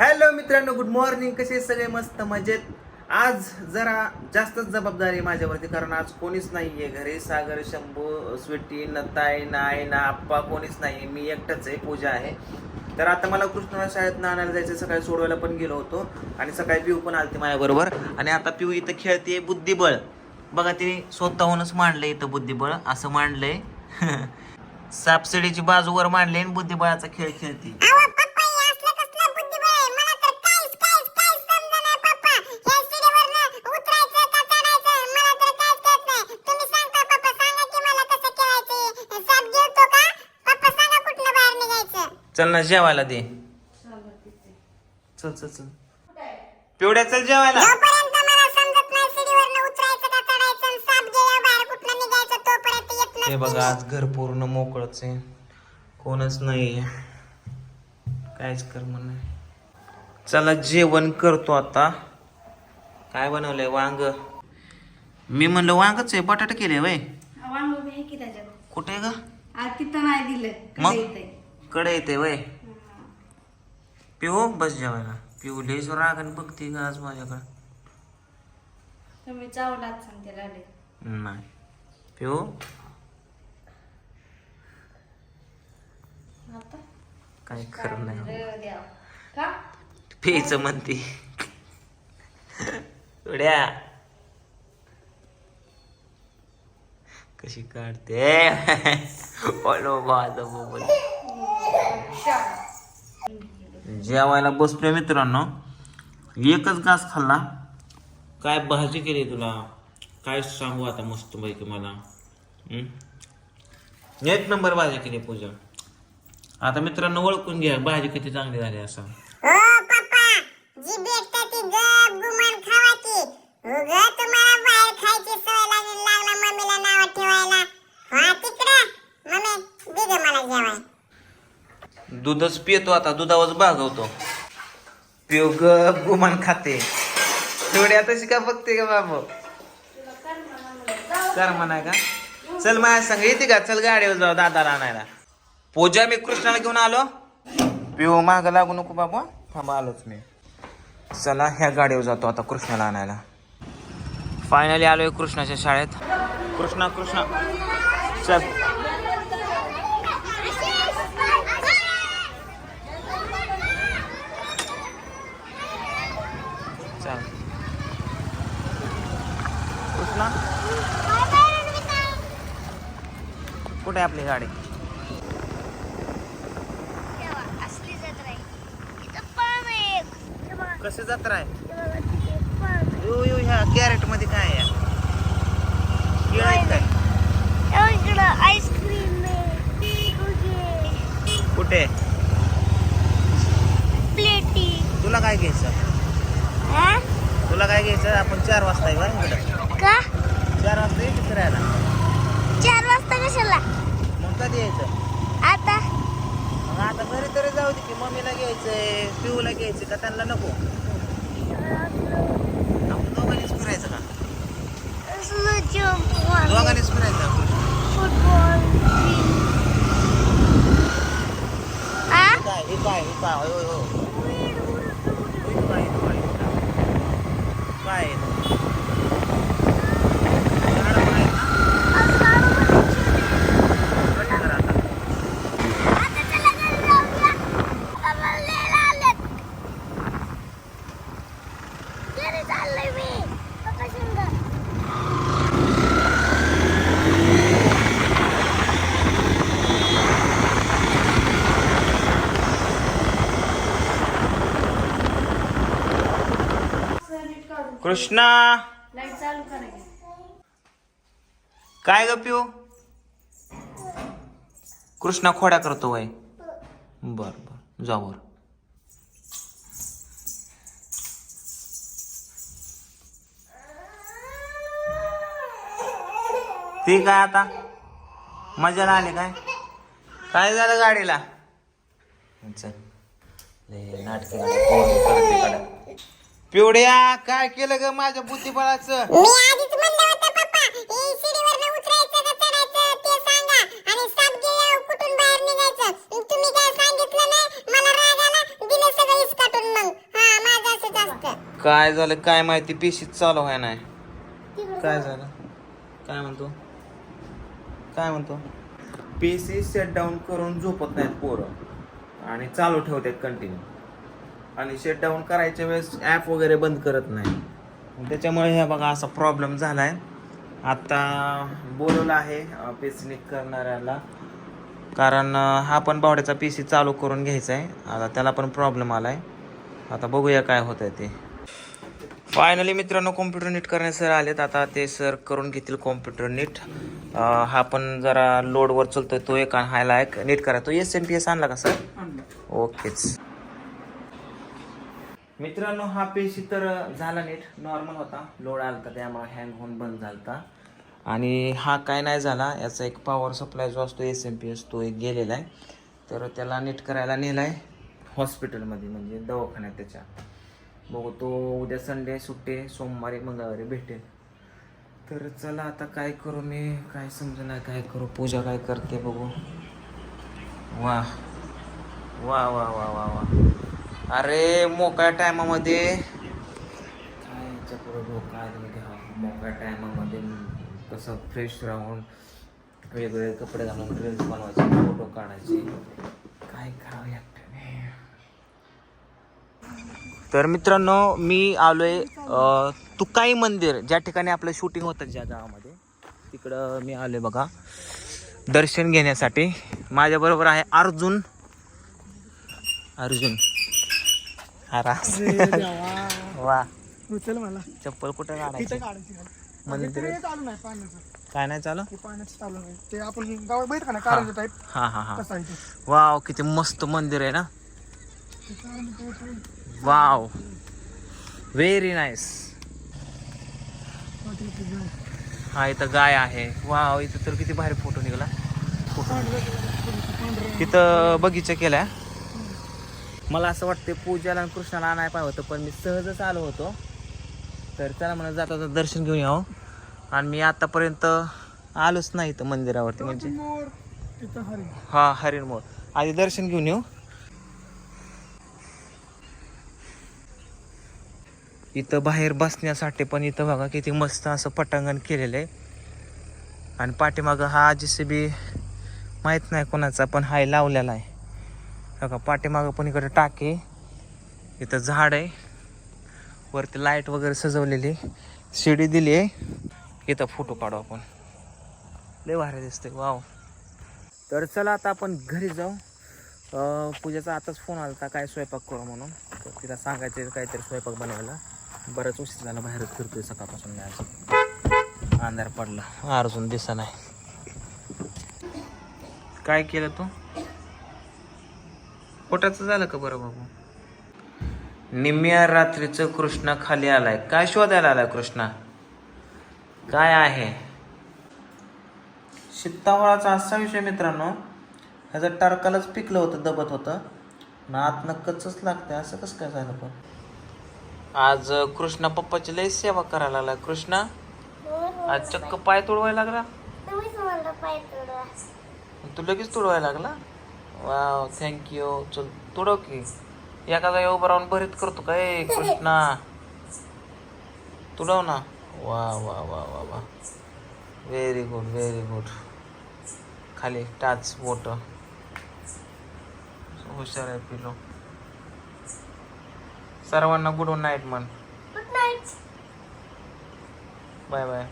Hello मित्रांनो good morning कसे सगळे? मस्त मजेत. आज जरा जास्तच जबाबदारी माझ्यावरती कारण आज कोणीच नाहीये घरी. सागर शंभू स्वीटी नताई नाय ना आप्पा कोणीच नाही मी एकटाच आहे पूजा आहे. तर आता मला कृष्णा शाळेत आणायला जायचं सकाळी सोडवायला पण गेलो होतो आणि सकाळी पिऊ पण आलती माझ्याबरोबर. आणि आता पिऊ इथं खेळते बुद्धिबळ. बघा तिने स्वतःहूनच मांडलंय इथं बुद्धिबळ. असं मांडलंय. सापसिडीची बाजूवर मांडली आणि बुद्धिबळाचा खेळ खेळते. चल ना जेवायला दे. चल चल चल. पिवड्या चल जेवायला. जोपर्यंत मला समजत नाही सीडीवरनं उतरायचं का चढायचं आणि साप गिळल्यावर बाहेर कुठनं निघायचं तोपर्यंत येत हे बघा आज घर पूर्ण मोकळच आहे. कोणच नाही कायच कर म्हण चला जेवण करतो आता. काय बनवलंय वांग? मी म्हणलं वांगच आहे बटाटा केले वय. वांग उभे आहे की त्याच्यात? कुठे ग? आज तिथं नाही दिलं मग? कडे येते वय. पिऊ बस जेवायला. पिऊ लेस रागण बघते का आज माझ्याकडे. तुम्ही चावलात सांगते लाडे नाही. पिऊ. आता? काय खरं नाही. अरे देवा. का? प्यायचं म्हणते. उड्या. कशी काढते? ओलो माझं मोबाईल. जेवायला बसलोय मित्रांनो. एकच घास खाल्ला. काय भाजी केली तुला? काय सांगू आता मस्त पैकी मला? एक नंबर भाजी केली पूजा. आता मित्रांनो ओळखून घ्या भाजी किती चांगली झाली असं. हो ठेवायला हा तिकडे मम्मी दे गं मला जेवाय दूधच पितो आता दुधावरच भागवतो. पिऊ ग गुमान खाते. तेवढी आता का बघते का बाबू. कर म्हणा का चल माझ्या संग येते का? चल गाडीवर जाऊ दादाला आणायला. पूजा मी कृष्णाला घेऊन आलो. पिऊ माग लागू नको बाबू. थांबा आलोच मी. चला ह्या गाडीवर जातो आता कृष्णाला आणायला. फायनली आलोय कृष्णाच्या शाळेत. कृष्णा कृष्णा. चल. कृष्णा कुठे आपली गाडी? जत्रा आहे कसे जत्रा आहे? यो यो ह्या कॅरेटमध्ये काय आहे आईस्क्रीम कुठे? प्लेटी तुला काय घ्यायचं? तुला काय घ्यायचं? आपण चार वाजता बरं इकडं. का? चार वाजता येते फिरायला चार वाजता कशाला? मग कधी यायचं? आता? मग आता घरी तरी जाऊ दे की मम्मीला घ्यायचंय पिऊला घ्यायचं का त्यांना नको? आपण दोघांनीच फिरायचं का? दोघांनीच फिरायचं आपण. फुटबॉल काय हे काय हे काय होय, होय, होय. काय, काय, हे काय? काय आहे हे? झाडं पण आहेत ना? कट करा आता. कृष्णा. लाइट चालू करा की. काय ग पिऊ? कृष्णा खोड्या करतो वय. बर बर. जावर ठीक आहे आता? मजा आली काय? काय झालं गाडीला? नाटके. पिवड्या काय केलं ग माझ्या बुद्धिबळाचं? मी आधीच म्हणलं होतं पप्पा हे सीडीवरनं उतरायचं का चढायचं ते सांगा आणि साप गिळल्यावर कुठून बाहेर निघायचं? तुम्ही काय सांगितलं नाही? मला राग आला दिलं सगळं इसकाटून मग. काय झालं काय माहिती पेशीत चालू आहे नाही. काय झालं? काय म्हणतो? काय म्हणतो? पीसी सेट डाऊन करून झोपत नाहीत पोरं. आणि चालू ठेवतात कंटिन्यू आणि शट डाऊन करायच्या वेळेस ॲप वगैरे बंद करत नाही. त्याच्यामुळे हे बघा असा प्रॉब्लेम झाला आहे आता बोलवलं आहे पेसनिक करणाऱ्याला. कारण हा पण बावड्याचा पी सी चालू करून घ्यायचा आहे आता त्याला पण प्रॉब्लेम आला आहे आता बघूया काय होत आहे ते. फायनली मित्रांनो कॉम्प्युटर नीट करणे सर आलेत. आता ते सर करून घेतील कॉम्प्युटर नीट हा पण जरा लोडवर चालतोय तो एक हायला एक. नीट करा. तो एस एन पी एस आणला का सर ओकेच मित्रांनो हा पेशी तर झाला नीट. नॉर्मल होता. लोड आला होता त्यामुळे हँग होऊन बंद झाला आणि हा काय नाही झाला याचा एक पॉवर सप्लाय जो असतो एस एम पी एस तो एक गेलेला आहे. तर त्याला नीट करायला नेला आहे हॉस्पिटलमध्ये म्हणजे दवाखान्यात त्याच्या. बघू तो उद्या संडे सुट्टे सोमवारी मंगळवारी भेटेल. तर चला आता काय करू मी काय समजणार काय करू पूजा काय करते बघू. वा. वा वा वा वा वा. अरे मोकळ्या टायमामध्ये. काय मोकळ्या टायमामध्ये कसं फ्रेश राहून वेगवेगळे कपडे घालून रील्स बनवायचे फोटो काढायचे. काय करावं एकट्याने? तर मित्रांनो मी आलोय तुकाई मंदिर. ज्या ठिकाणी आपलं शूटिंग होतं ज्या गावामध्ये तिकडं मी आलोय बघा. दर्शन घेण्यासाठी. माझ्याबरोबर आहे अर्जुन. अर्जुन. वा. उचल मला. चप्पल कुठे काढायची? काढायची मंदिर ते चालू नाही पाण्याचं. काय नाही चालू? ते आपण गावात बैठ का ना कारंजा टाईप हा हा हा. वाव किती मस्त मंदिर आहे ना. वाव. व्हेरी नाईस हा, इथं गाय आहे. वाव इथं तर किती भारी फोटो निघाला. पांढरं- तिथं बगीचा केलाय. मला असं वाटतं पूजाला आणि कृष्णाला आणाय पाहिजे होतं पण मी सहजच आलो होतो. तर त्याला म्हणा जाता जाता दर्शन घेऊन यावं. आणि मी आतापर्यंत आलोच नाही इथं मंदिरावरती म्हणजे हा हरिण मोर. आधी दर्शन घेऊन येऊ. इथं बाहेर बसण्यासाठी पण इथं बघा किती मस्त असं पटांगण केलेलं आहे आणि पाठीमागं हा बी माहीत नाही कोणाचा पण हाय लावलेला आहे. बघा पाठीमागं पण इकडे टाके इथं झाड आहे. वरती लाइट वगैरे सजवलेली शिडी दिली आहे. इथं फोटो काढू आपण. लय भारी दिसते वाव तर चला आता आपण घरी जाऊ. पूजाचा पूजेचा आताच फोन आला होता काय स्वयंपाक करू म्हणून. तर तिला सांगायचं काहीतरी स्वयंपाक बनवायला. बरंच उशीर झाला बाहेरच फिरतोय सकाळपासून मी आज. अंधार पडला. अर्जून दिसा नाही काय केलं तू? पोटाचं झालं का बरं बाबू? निम्म्या रात्रीचं कृष्णा खाली आलाय. काय शोधायला आलाय कृष्णा? काय आहे? शित्तावळाचा असा विषय मित्रांनो ह्याचं टारकालाच पिकलं होतं दबत होतं. ना आतनं कच्चच लागतंय. असं कसं काय झालं पण? आज कृष्णा पप्पाची लई सेवा करायला लागला. कृष्णा आज चक्क पाय तुडवायला लागला. तू लगेच तुडवायला लागला? वाव थँक्यू चल तुडव की. एका जागी उभं राहून भरीत करतो काय कृष्णा. तुडव ना. वा वा वा वा वा व्हेरी गुड व्हेरी गुड खाली टाच बोट. हुशार आहे पिलो सर्वांना गुड नाईट म्हण. Good night bye bye bye